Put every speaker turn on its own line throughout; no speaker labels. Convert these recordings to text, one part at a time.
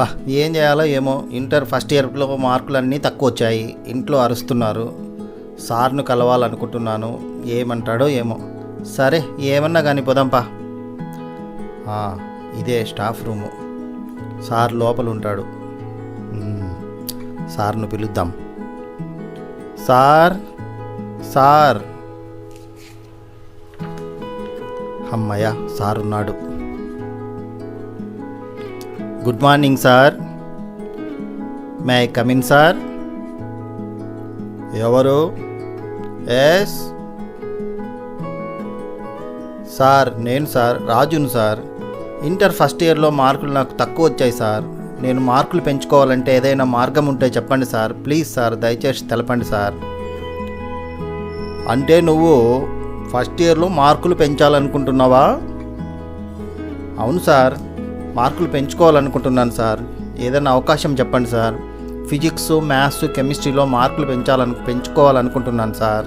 అబ్బా ఏం చేయాలో ఏమో. ఇంటర్ ఫస్ట్ ఇయర్లో మార్కులన్నీ తక్కువ వచ్చాయి ఇంట్లో అరుస్తున్నారు. సార్ను కలవాలనుకుంటున్నాను. ఏమంటాడో ఏమో. సరే ఏమన్నా కానీ పోదాంపా ఇదే స్టాఫ్ రూము. సార్ లోపల ఉంటాడు సార్ను పిలుద్దాం. Sir sir. అమ్మయ్య సార్ ఉన్నాడు good morning sir may I come in sir ఎవరు? ఎస్ సార్ నేను సార్ రాజును సార్ ఇంటర్ ఫస్ట్ ఇయర్లో మార్కులు నాకు తక్కువ వచ్చాయి సార్ నేను మార్కులు పెంచుకోవాలంటే ఏదైనా మార్గం ఉంటే చెప్పండి సార్ ప్లీజ్ సార్ దయచేసి తెలపండి సార్ అంటే నువ్వు ఫస్ట్ ఇయర్లో మార్కులు పెంచాలనుకుంటున్నావా? అవును సార్ మార్కులు పెంచుకోవాలనుకుంటున్నాను సార్. ఏదైనా అవకాశం చెప్పండి సార్. ఫిజిక్స్ మ్యాథ్స్ కెమిస్ట్రీలో మార్కులు పెంచాలను పెంచుకోవాలనుకుంటున్నాను సార్.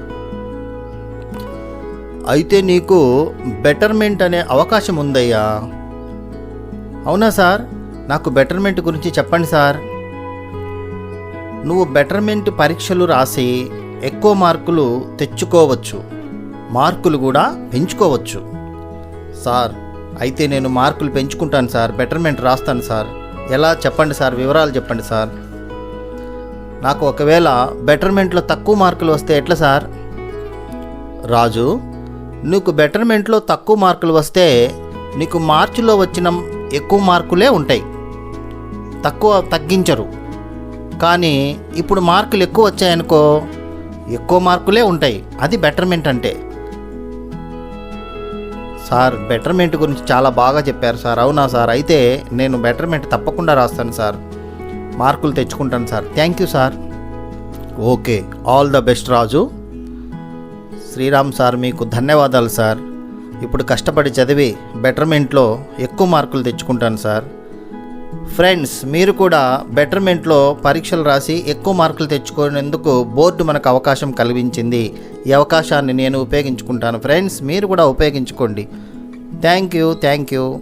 అయితే నీకు బెటర్మెంట్ అనే అవకాశం ఉందయ్యా. అవునా సార్? నాకు బెటర్మెంట్ గురించి చెప్పండి సార్. నువ్వు బెటర్మెంట్ పరీక్షలు రాసి ఎక్కువ మార్కులు తెచ్చుకోవచ్చు. మార్కులు కూడా పెంచుకోవచ్చు. సార్ అయితే నేను మార్కులు పెంచుకుంటాను సార్ బెటర్మెంట్ రాస్తాను సార్. ఎలా? చెప్పండి సార్ వివరాలు చెప్పండి సార్. నాకు ఒకవేళ బెటర్మెంట్లో తక్కువ మార్కులు వస్తే ఎట్లా సార్? రాజు నీకు బెటర్మెంట్లో తక్కువ మార్కులు వస్తే నీకు మార్చిలో వచ్చిన ఎక్కువ మార్కులే ఉంటాయి. తక్కువ తగ్గించరు. కానీ ఇప్పుడు మార్కులు ఎక్కువ వచ్చాయనుకో ఎక్కువ మార్కులే ఉంటాయి. అది బెటర్మెంట్ అంటే. సార్ బెటర్మెంట్ గురించి చాలా బాగా చెప్పారు సార్. అవునా సార్? అయితే నేను బెటర్మెంట్ తప్పకుండా రాస్తాను సార్. మార్కులు తెచ్చుకుంటాను sir. Thank you sir. Okay all the best Raju. Sriram sir మీకు ధన్యవాదాలు సార్. ఇప్పుడు కష్టపడి చదివి బెటర్మెంట్లో ఎక్కువ మార్కులు తెచ్చుకుంటాను సార్. ఫ్రెండ్స్ మీరు కూడా బెటర్మెంట్లో పరీక్షలు రాసి ఎక్కువ మార్కులు తెచ్చుకునేందుకు బోర్డు మనకు అవకాశం కల్పించింది ఈ అవకాశాన్ని నేను ఉపయోగించుకుంటాను. ఫ్రెండ్స్ మీరు కూడా ఉపయోగించుకోండి. థ్యాంక్ యూ థ్యాంక్ యూ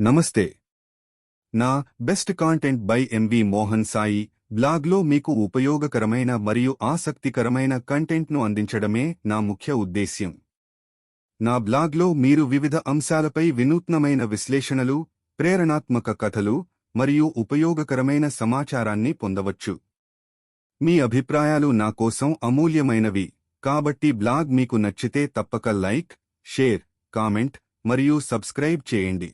నమస్తే. నా best content by MV Mohan Sai. బ్లాగ్లో మీకు ఉపయోగకరమైన మరియు ఆసక్తికరమైన కంటెంట్ను అందించడమే నా ముఖ్య ఉద్దేశ్యం. నా బ్లాగ్లో మీరు వివిధ అంశాలపై వినూత్నమైన విశ్లేషణలు ప్రేరణాత్మక కథలు మరియు ఉపయోగకరమైన సమాచారాన్ని పొందవచ్చు. మీ అభిప్రాయాలు నా కోసం అమూల్యమైనవి కాబట్టి బ్లాగ్ మీకు నచ్చితే తప్పక లైక్ షేర్ కామెంట్ మరియు సబ్స్క్రైబ్ చేయండి.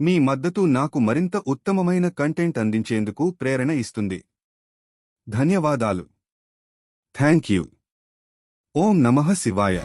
మీ మద్దతు నాకు మరింత ఉత్తమమైన కంటెంట్ అందించేందుకు ప్రేరణ ఇస్తుంది. ధన్యవాదాలు. Thank you. ఓం నమః శివాయ.